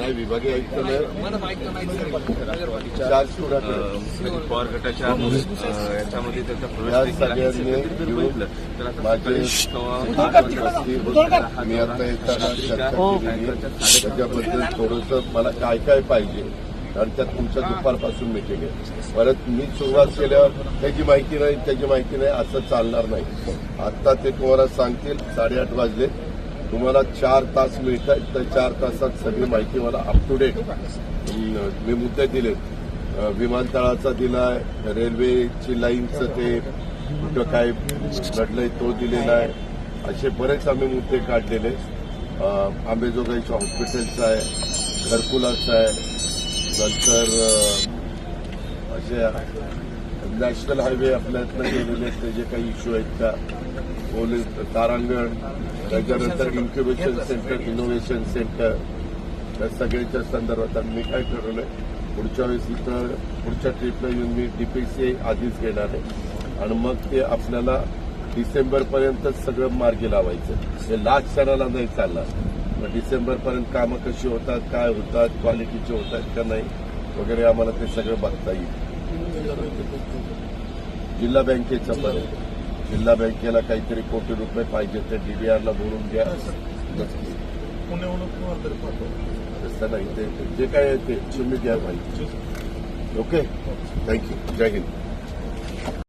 नाही विभागीय आयुक्तालय पवार गटाच्या याच्यामध्ये त्याचा प्रवेश बघितलं. तर आता मी आता येताना. त्याच्याबद्दल थोडंसं मला काय काय पाहिजे. कारण त्यात तुमच्या दुपारपासून मिटिंग आहे. परत मी सुरुवात केल्यावर त्याची माहिती नाही त्याची माहिती नाही असं चालणार नाही. आता ते तुम्हाला सांगतील साडेआठ वाजले. तुम्हाला चार तास मिळत आहेत तर चार तासात सगळी माहिती मला अप टू डेट मी मुद्दे दिलेत. विमानतळाचा दिलाय रेल्वेची लाईनचं ते कुठं काय घडलंय तो दिलेला आहे. असे बरेच आम्ही मुद्दे काढलेले. अं, आंबेजोगाईच्या हॉस्पिटलचा आहे घरकुलाचा आहे नंतर असे नॅशनल हायवे आपल्यातनं गेलेले ते जे काही इश्यू आहेत त्या. पोलीस तारांगण त्याच्यानंतर इन्क्युबेशन सेंटर इनोव्हेशन सेंटर त्या सगळ्याच्या संदर्भात आणि मी काय ठरवलंय पुढच्या वेळेस इथं पुढच्या ट्रिपला येऊन मी डीपीसी आधीच घेणार आहे. आणि मग ते आपल्याला डिसेंबरपर्यंतच सगळं मार्गी लावायचं. हे लास्ट क्षणाला नाही चालणार. मग डिसेंबरपर्यंत कामं कशी होतात काय होतात क्वालिटीचे होतात का नाही वगैरे आम्हाला ते सगळं बघता येईल. जिल्हा बँकेचं पण आहे. जिल्हा बँकेला काहीतरी कोटी रुपये पाहिजे ते डीडीआरला बोलून घ्या तसं नाही ते जे काय आहे ते तुम्ही द्या माहिती ओके थँक्यू जय हिंद